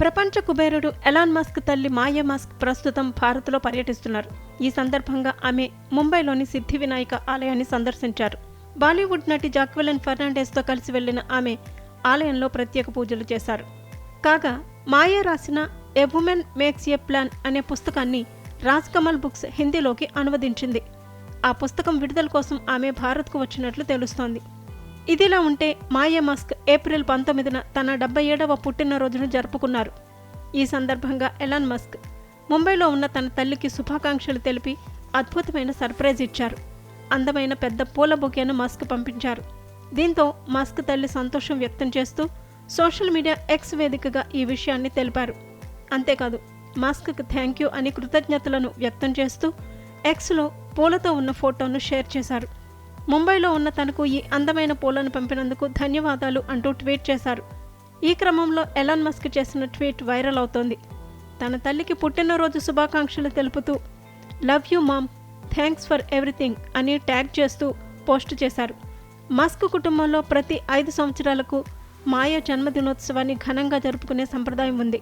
ప్రపంచ కుబేరుడు Elon Musk తల్లి మాయా మస్క్ ప్రస్తుతం భారత్లో పర్యటిస్తున్నారు. ఈ సందర్భంగా ఆమె ముంబైలోని సిద్ధి వినాయక ఆలయాన్ని సందర్శించారు. బాలీవుడ్ నటి జాక్వెలిన్ ఫెర్నాండెస్తో కలిసి వెళ్ళిన ఆమె ఆలయంలో ప్రత్యేక పూజలు చేశారు. కాగా మాయా రాసిన a woman makes a plan అనే పుస్తకాన్ని రాజ్ కమల్ బుక్స్ హిందీలోకి అనువదించింది. ఆ పుస్తకం విడుదల కోసం ఆమె భారత్కు వచ్చినట్లు తెలుస్తోంది. ఇదిలా ఉంటే మాయా మస్క్ ఏప్రిల్ పంతొమ్మిదిన తన డెబ్బై ఏడవ పుట్టినరోజును జరుపుకున్నారు. ఈ సందర్భంగా ఎలాన్ మస్క్ ముంబైలో ఉన్న తన తల్లికి శుభాకాంక్షలు తెలిపి అద్భుతమైన సర్ప్రైజ్ ఇచ్చారు. అందమైన పెద్ద పూల బొకేను మస్క్ పంపించారు. దీంతో మస్క్ తల్లి సంతోషం వ్యక్తం చేస్తూ సోషల్ మీడియా ఎక్స్ వేదికగా ఈ విషయాన్ని తెలిపారు. అంతేకాదు మస్క్కి థ్యాంక్ యూ అని కృతజ్ఞతలను వ్యక్తం చేస్తూ ఎక్స్లో పూలతో ఉన్న ఫోటోను షేర్ చేశారు. ముంబైలో ఉన్న తనకు ఈ అందమైన పూలను పంపినందుకు ధన్యవాదాలు అంటూ ట్వీట్ చేశారు. ఈ క్రమంలో ఎలాన్ మస్క్ చేసిన ట్వీట్ వైరల్ అవుతోంది. తన తల్లికి పుట్టినరోజు శుభాకాంక్షలు తెలుపుతూ love you mom. Thanks for everything అని ట్యాగ్ చేస్తూ పోస్ట్ చేశారు. మస్క్ కుటుంబంలో ప్రతి ఐదు సంవత్సరాలకు మాయా జన్మదినోత్సవాన్ని ఘనంగా జరుపుకునే సంప్రదాయం ఉంది.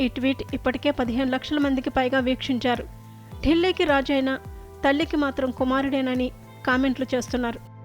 ఈ ట్వీట్ ఇప్పటికే పదిహేను లక్షల మందికి పైగా వీక్షించారు. ఢిల్లీకి రాజైన తల్లికి మాత్రం కుమారుడేనని కామెంట్లు చేస్తున్నారు.